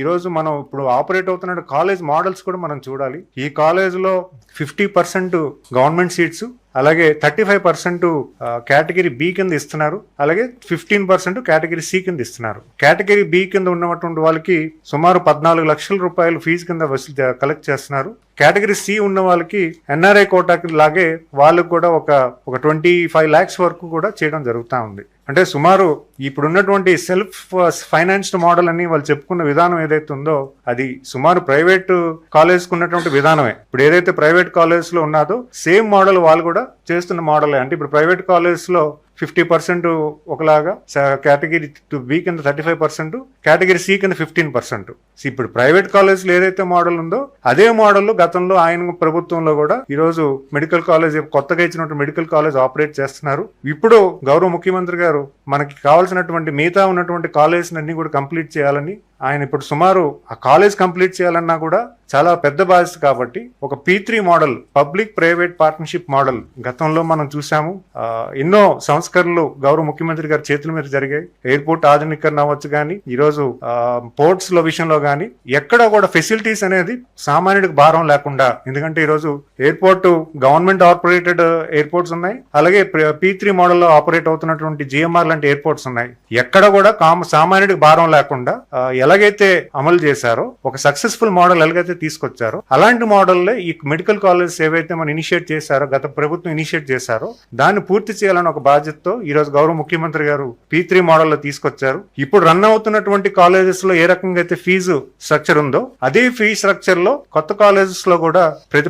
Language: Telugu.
ఈరోజు మనం ఇప్పుడు ఆపరేట్ అవుతున్న కాలేజ్ మోడల్స్ కూడా మనం చూడాలి. ఈ కాలేజ్లో ఫిఫ్టీ పర్సెంట్ గవర్నమెంట్ సీట్స్ అలాగే thirty five percent category B కింద ఇస్తున్నారు అలాగే ఫిఫ్టీన్ పర్సెంట్ కేటగిరీ సి కింద ఇస్తున్నారు. కేటగిరీ బి కింద ఉన్నటువంటి వాళ్ళకి సుమారు పద్నాలుగు లక్షల రూపాయలు ఫీజు కింద వసూలు కలెక్ట్ చేస్తున్నారు. కేటగిరీ సి ఉన్న వాళ్ళకి ఎన్ఆర్ఐ కోటాకి లాగే వాళ్ళకు కూడా ఒక ఒక ట్వంటీ ఫైవ్ ల్యాక్స్ వరకు కూడా చేయడం జరుగుతూ ఉంది. అంటే సుమారు ఇప్పుడున్నటువంటి సెల్ఫ్ ఫైనాన్స్డ్ మోడల్ అని వాళ్ళు చెప్పుకున్న విధానం ఏదైతే ఉందో అది సుమారు ప్రైవేట్ కాలేజ్కి ఉన్నటువంటి విధానమే. ఇప్పుడు ఏదైతే ప్రైవేట్ కాలేజ్లో ఉన్నదో సేమ్ మోడల్ వాళ్ళు కూడా చేస్తున్న మోడలే. అంటే ఇప్పుడు ప్రైవేట్ కాలేజ్లో ఫిఫ్టీ పర్సెంట్ ఒకలాగా కేటగిరీ టు బి కింద thirty five percent category C కింద ఫిఫ్టీన్ పర్సెంట్. ఇప్పుడు ప్రైవేట్ కాలేజ్లో ఏదైతే మోడల్ ఉందో అదే మోడల్ గతంలో ఆయన ప్రభుత్వంలో కూడా ఈరోజు మెడికల్ కాలేజ్ కొత్తగా ఇచ్చినటువంటి మెడికల్ కాలేజ్ ఆపరేట్ చేస్తున్నారు. ఇప్పుడు గౌరవ ముఖ్యమంత్రి గారు మనకి కావాల్సినటువంటి మిగతా ఉన్నటువంటి కాలేజ్ అన్ని కూడా కంప్లీట్ చేయాలని ఆయన ఇప్పుడు సుమారు ఆ కాలేజ్ కంప్లీట్ చేయాలన్నా కూడా చాలా పెద్ద బాధ్యత కాబట్టి ఒక P three model public private partnership model గతంలో మనం చూసాము. ఎన్నో సంస్కరణలు గౌరవ ముఖ్యమంత్రి గారి చేతుల మీద జరిగాయి. ఎయిర్పోర్ట్ ఆధునీకరణ అవ్వచ్చు కానీ ఈరోజు పోర్ట్స్లో విషయంలో కానీ ఎక్కడ కూడా ఫెసిలిటీస్ అనేది సామాన్యుడికి భారం లేకుండా ఎందుకంటే ఈరోజు ఎయిర్పోర్ట్ గవర్నమెంట్ ఆపరేటెడ్ ఎయిర్పోర్ట్స్ ఉన్నాయి. అలాగే పీ త్రీ మోడల్లో ఆపరేట్ అవుతున్నటువంటి జిఎంఆర్ లాంటి ఎయిర్పోర్ట్స్ ఉన్నాయి. ఎక్కడ కూడా కామ సామాన్యుడికి భారం లేకుండా ఎలాగైతే అమలు చేశారో ఒక సక్సెస్ఫుల్ మోడల్ ఎలాగైతే తీసుకొచ్చారో అలాంటి మోడల్లే ఈ మెడికల్ కాలేజెస్ ఏవైతే మనం ఇనిషియేట్ చేశారో గత ప్రభుత్వం ఇనిషియేట్ చేశారో దాన్ని పూర్తి చేయాలని ఒక బాధ్యతతో ఈ రోజు గౌరవ ముఖ్యమంత్రి గారు పీ త్రీ మోడల్లో తీసుకొచ్చారు. ఇప్పుడు రన్ అవుతున్నటువంటి కాలేజెస్లో ఏ రకంగా అయితే ఫీజు స్ట్రక్చర్ ఉందో అదే ఫీ స్ట్రక్చర్లో కొత్త కాలేజెస్లో కూడా ప్రతి